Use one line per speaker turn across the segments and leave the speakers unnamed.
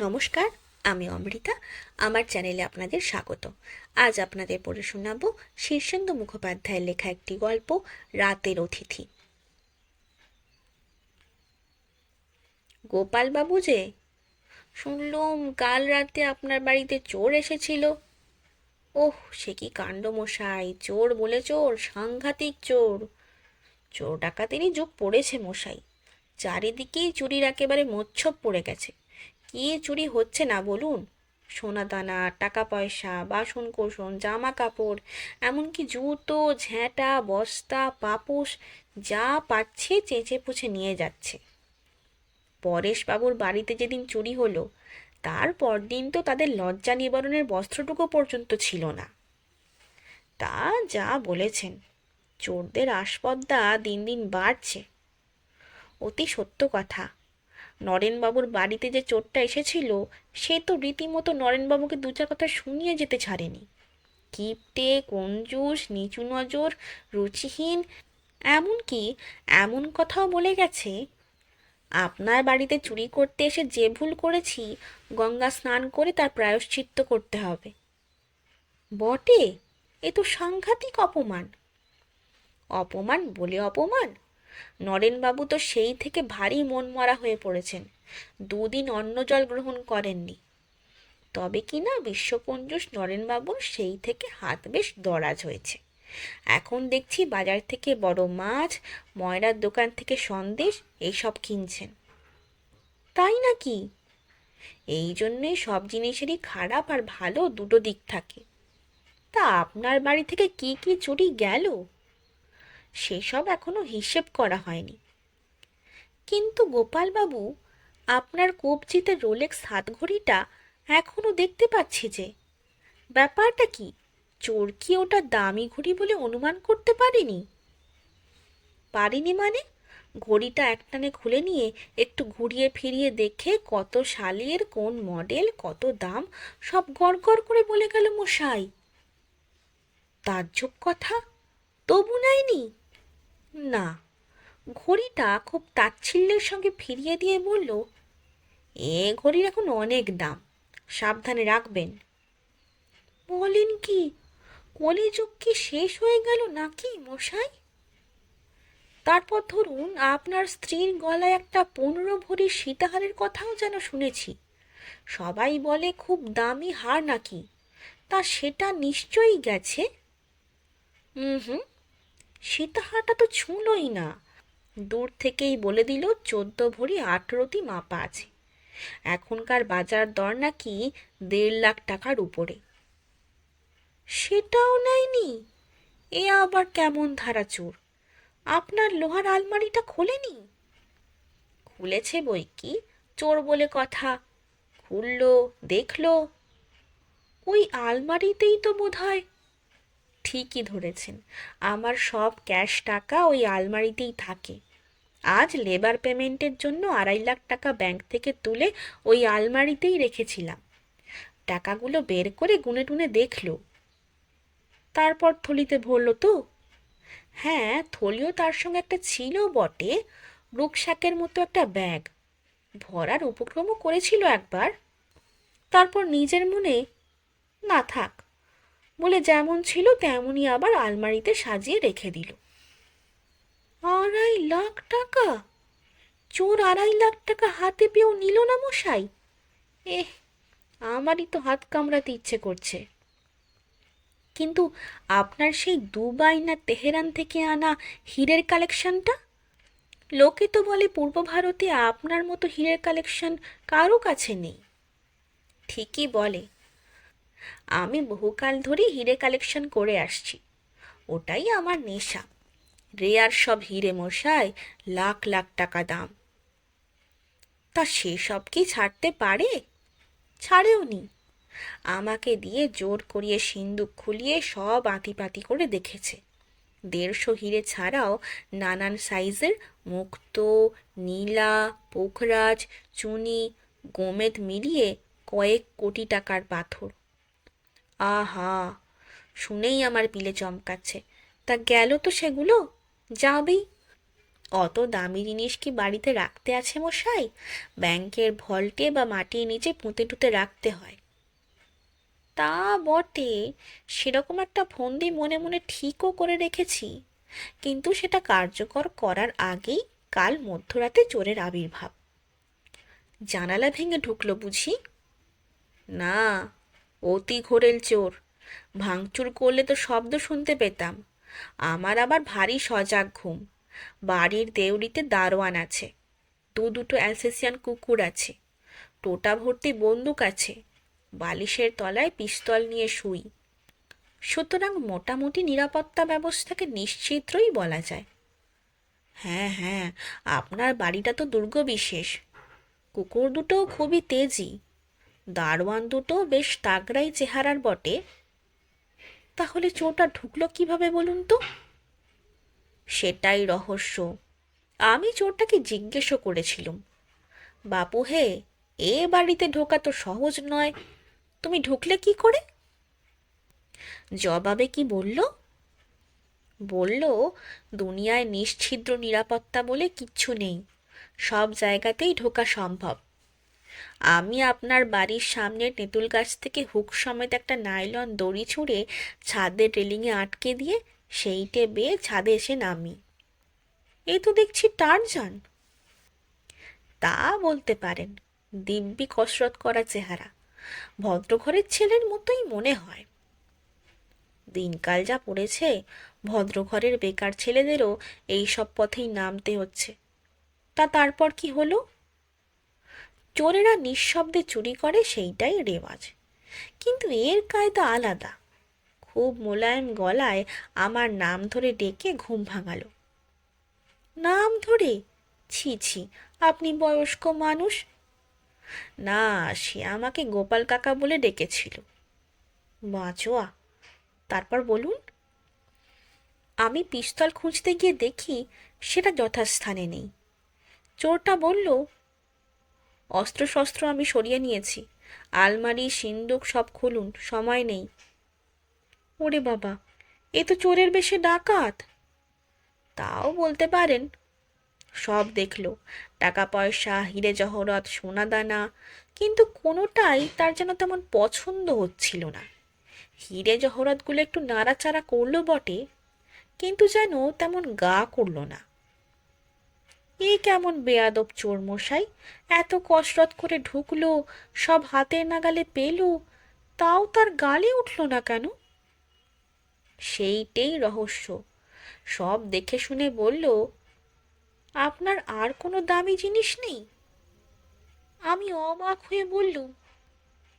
নমস্কার, আমি অমৃতা। আমার চ্যানেলে আপনাদের স্বাগত। আজ আপনাদের পড়ে শোনাবো শীর্ষেন্দু মুখোপাধ্যায়ের লেখা একটি গল্প, রাতের অতিথি। গোপালবাবু যে, শুনলুম, কাল রাতে আপনার বাড়িতে চোর এসেছিল। ওহ, সে কি কাণ্ড মশাই চোর বলে চোর, সাংঘাতিক চোর। চোর ডাকাতেরই যুগ পড়েছে মশাই। চারিদিকেই চুরির একেবারে মোচ্ছব পড়ে গেছে। কি চুরি হচ্ছে না বলুন। সোনা দানা টাকা পয়সা বাসন কোসন জামা কাপড় এমনকি জুতো ঝ্যাঁটা বস্তা, পাপোশ, যা পাচ্ছে চেঁচে পুছে নিয়ে যাচ্ছে। পরেশবাবুর বাড়িতে যেদিন চুরি হলো, তার পরদিন তো তাদের লজ্জা নিবারণের বস্ত্রটুকু পর্যন্ত ছিল না। তা যা বলেছেন, চোরদের আসপদ্দা দিন দিন বাড়ছে। অতি সত্য কথা নরেনবাবুর বাড়িতে যে চোরটা এসেছিল, সে তো রীতিমতো নরেনবাবুকে দু চার কথা শুনিয়ে যেতে ছাড়েনি। কিপটে, কঞ্জুস, নিচু নজর, রুচিহীন, এমনকি এমন কথাও বলে গেছে, আপনার বাড়িতে চুরি করতে এসে যে ভুল করেছি, গঙ্গা স্নান করে তার প্রায়শ্চিত্ত করতে হবে। বটে? এ তো সাংঘাতিক অপমান। অপমান বলে অপমান? নরেনবাবু তো সেই থেকে ভারী মন মরা হয়ে পড়েছেন। দুদিন অন্ন জল গ্রহণ করেননি। তবে কি না বিশ্বকঞ্জুস নরেনবাবুর সেই থেকে হাত বেশ দরাজ হয়েছে। এখন দেখছি বাজার থেকে বড় মাছ, ময়রার দোকান থেকে সন্দেশ এইসব কিনছেন। তাই নাকি? এই জন্যই সব জিনিসেরই খারাপ আর ভালো দুটো দিক থাকে। তা আপনার বাড়ি থেকে কি কি চুরি গেল? সেসব এখনও হিসেব করা হয়নি। কিন্তু গোপালবাবু, আপনার কবজিতে রোলেক্স হাত ঘড়িটা এখনও দেখতে পাচ্ছি যে। ব্যাপারটা কি, চোর কি ওটা দামি ঘড়ি বলে অনুমান করতে পারিনি? পারিনি মানে? ঘড়িটা একটানে খুলে নিয়ে একটু ঘুরিয়ে ফিরিয়ে দেখে কত সালের কোন মডেল, কত দাম, সব গড় করে বলে গেল মশাই। তাজ্জব কথা, তবু নেয়নি? না, ঘড়িটা খুব তাচ্ছিল্যের সঙ্গে ফিরিয়ে দিয়ে বলল, এ ঘড়ির এখন অনেক দাম, সাবধানে রাখবেন। বলেন কি কলিযুগ কি শেষ হয়ে গেল নাকি, মশাই? তারপর ধরুন আপনার স্ত্রীর গলায় একটা পনেরো ভরি সীতাহারের কথাও যেন শুনেছি। সবাই বলে খুব দামি হার নাকি, তা সেটা নিশ্চয়ই গেছে? হুম হুম সীতাহারটা তো ছুঁলোই না। দূর থেকেই বলে দিল চোদ্দ ভরি আঠেরোটি মাপা আছে। এখনকার বাজার দর নাকি দেড় লাখ টাকার উপরে। সেটাও নেয়নি। এ আবার কেমন ধারা চোর? আপনার লোহার আলমারিটা খোলেনি? খুলেছে বই কি? চোর বলে কথা। খুললো, দেখল। ওই আলমারিতেই তো বোধ হয় ঠিকই ধরেছেন। আমার সব ক্যাশ টাকা ওই আলমারিতেই থাকে। আজ লেবার পেমেন্টের জন্য আড়াই লাখ টাকা ব্যাংক থেকে তুলে ওই আলমারিতেই রেখেছিলাম। টাকাগুলো বের করে গুনে টুনে দেখল। তারপর থলিতে ভরল তো। হ্যাঁ থলিও তার সঙ্গে একটা ছিল বটে রুকশাকের মতো একটা ব্যাগ। ভরার উপক্রমও করেছিল একবার। তারপর নিজের মনে, না থাক বলে যেমন ছিল, তেমনই আবার আলমারিতে সাজিয়ে রেখে দিল। আড়াই লাখ টাকা? চোর আড়াই লাখ টাকা হাতে পেয়েও নিল না মশাই? এহ, আমারই তো হাত কামড়াতে ইচ্ছে করছে। কিন্তু আপনার সেই দুবাই না তেহরান থেকে আনা হীরের কালেকশনটা? লোকে তো বলে পূর্ব ভারতে আপনার মতো হীরের কালেকশন কারও কাছে নেই। ঠিকই বলে আমি বহুকাল ধরে হিরে কালেকশন করে আসছি। ওটাই আমার নেশা। রেয়ার সব হিরে মশাই, লাখ লাখ টাকা দাম। তা সেসব কি ছাড়তে পারে? ছাড়েও নি। আমাকে দিয়ে জোর করিয়ে সিন্দুক খুলিয়ে সব আঁতিপাতি করে দেখেছে। দেড়শো হিরে ছাড়াও নানান সাইজের মুক্ত, নীলা, পোখরাজ, চুনি, গোমেদ মিলিয়ে কয়েক কোটি টাকার পাথর। আহা, শুনেই আমার পিলে চমকাচ্ছে। তা গেল তো সেগুলো? যাবেই। অত দামি জিনিস কি বাড়িতে রাখতে আছে মশাই? ব্যাংকের ভল্টে বা মাটির নিচে পুঁতে টুতে রাখতে হয়। তা বটে, সেরকম একটা ফন্দি মনে মনে ঠিকও করে রেখেছি। কিন্তু সেটা কার্যকর করার আগেই কাল মধ্যরাতে চোরের আবির্ভাব। জানালা ভেঙে ঢুকলো বুঝি? না অতি ঘোরেল চোর। ভাঙচুর করলে তো শব্দ শুনতে পেতাম। আমার আবার ভারী সজাগ ঘুম। বাড়ির দেউড়িতে দারোয়ান আছে। দু দুটো অ্যালসেসিয়ান কুকুর আছে। টোটা ভর্তি বন্দুক আছে। বালিশের তলায় পিস্তল নিয়ে শুই। সুতরাং মোটামুটি নিরাপত্তা ব্যবস্থাকে নিশ্চিত্রই বলা যায়। হ্যাঁ হ্যাঁ আপনার বাড়িটা তো দুর্গ বিশেষ কুকুর দুটোও খুবই তেজি। দারোয়ান দুটো বেশ তাগড়াই চেহারার বটে। তাহলে চোরটা ঢুকলো কীভাবে বলুন তো? সেটাই রহস্য। আমি চোরটাকে জিজ্ঞেসও করেছিলুম। বাপু হে, এ বাড়িতে ঢোকা তো সহজ নয়, তুমি ঢুকলে কি করে? জবাবে কি বলল? বলল, দুনিয়ায় নিশ্ছিদ্র নিরাপত্তা বলে কিচ্ছু নেই, সব জায়গাতেই ঢোকা সম্ভব। আমি আপনার বাড়ির সামনে তেঁতুল গাছ থেকে হুক সমেত একটা নাইলন দড়ি ছুঁড়ে ছাদের রেলিংয়ে আটকে দিয়ে সেইটে বেয়ে ছাদে এসে নামি। এই তো দেখছি টারজান তা বলতে পারেন, দিব্যি কসরত করা চেহারা। ভদ্রঘরের ছেলের মতোই মনে হয়। দিনকাল যা পড়েছে, ভদ্রঘরের বেকার ছেলেদেরও এই সব পথেই নামতে হচ্ছে। তা তারপর কি হলো? চোরেরা নিঃশব্দে চুরি করে, সেইটাই রেওয়াজ। কিন্তু এর কায়দা আলাদা। খুব মোলায়েম গলায় আমার নাম ধরে ডেকে ঘুম ভাঙালো। নাম ধরে? ছি ছি, আপনি বয়স্ক মানুষ? না, সে আমাকে গোপাল কাকা বলে ডেকেছিল। বাঁচোয়া, তারপর বলুন। আমি পিস্তল খুঁজতে গিয়ে দেখি সেটা যথাস্থানে নেই। চোরটা বলল অস্ত্রশস্ত্র আমি সরিয়ে নিয়েছি। আলমারি, সিন্দুক সব খুলুন, সময় নেই। ওরে বাবা, এ তো চোরের বেশে ডাকাত। তাও বলতে পারেন? সব দেখল টাকা পয়সা হিরে জহরত, সোনাদানা, কিন্তু কোনোটাই তার যেন তেমন পছন্দ হচ্ছিল না। হিরে জহরতগুলো একটু নাড়াচাড়া করল বটে, কিন্তু যেন তেমন গা করল না। এ কেমন বেয়াদব চোর মশাই এত কসরত করে ঢুকলো, সব হাতের নাগালে পেল, তাও তার গালে উঠল না কেন? সেইটেই রহস্য। সব দেখে শুনে বলল, আপনার আর কোনো দামি জিনিস নেই? আমি অবাক হয়ে বললুম,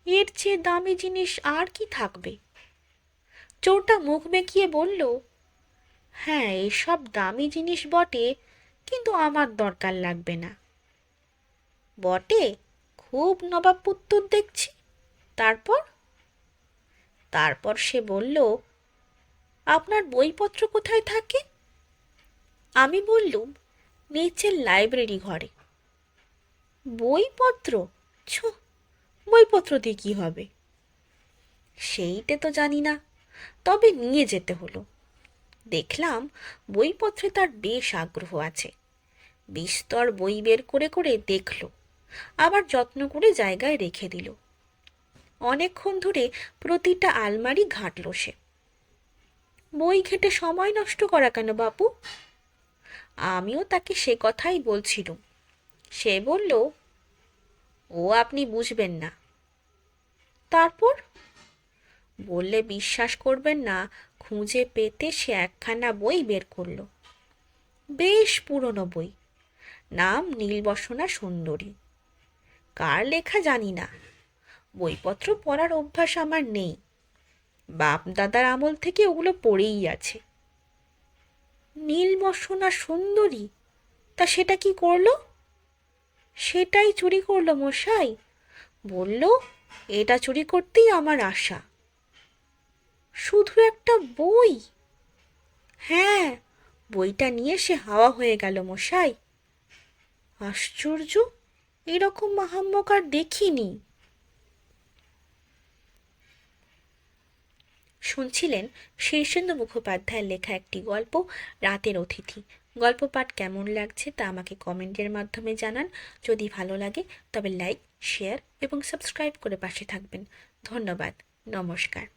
এর চেয়ে দামি জিনিস আর কি থাকবে? চোরটা মুখ বেঁকিয়ে বলল হ্যাঁ এসব দামি জিনিস বটে কিন্তু আমার দরকার লাগবে না। বটে, খুব নবাব পুত্তর দেখছি। তারপর? তারপর সে বলল, আপনার বইপত্র কোথায় থাকে? আমি বললুম, নিচের লাইব্রেরি ঘরে। বইপত্র? ছো, বইপত্র দিয়ে কী হবে? সেইটে তো জানি না, তবে নিয়ে যেতে হলো। দেখলাম বইপত্রে তার বেশ আগ্রহ আছে। বিস্তর বই বের করে করে দেখল, আবার যত্ন করে জায়গায় রেখে দিল। অনেকক্ষণ ধরে প্রতিটা আলমারি ঘাঁটল সে। বই ঘেটে সময় নষ্ট করা কেন বাপু? আমিও তাকে সে কথাই বলছিলুম। সে বলল, ও আপনি বুঝবেন না। তারপর? বললে বিশ্বাস করবেন না, খুঁজে পেতে সে একখানা বই বের করল। বেশ পুরনো বই। নাম নীলবসনা সুন্দরী। কার লেখা জানি না। বইপত্র পড়ার অভ্যাস আমার নেই। বাপ দাদার আমল থেকে ওগুলো পড়েই আছে। নীলবসনা সুন্দরী? তা সেটা কি করল? সেটাই চুরি করল মশাই। বলল, এটা চুরি করতেই আমার আশা। শুধু একটা বই? হ্যাঁ বইটা নিয়ে সে হাওয়া হয়ে গেল মশাই। আশ্চর্য? এরকম মাহাম্মকার দেখিনি। শুনছিলেন শীর্ষেন্দু মুখোপাধ্যায়ের লেখা একটি গল্প, রাতের অতিথি। গল্প পাঠ কেমন লাগছে তা আমাকে কমেন্টের মাধ্যমে জানান। যদি ভালো লাগে, তবে লাইক, শেয়ার এবং সাবস্ক্রাইব করে পাশে থাকবেন। ধন্যবাদ, নমস্কার।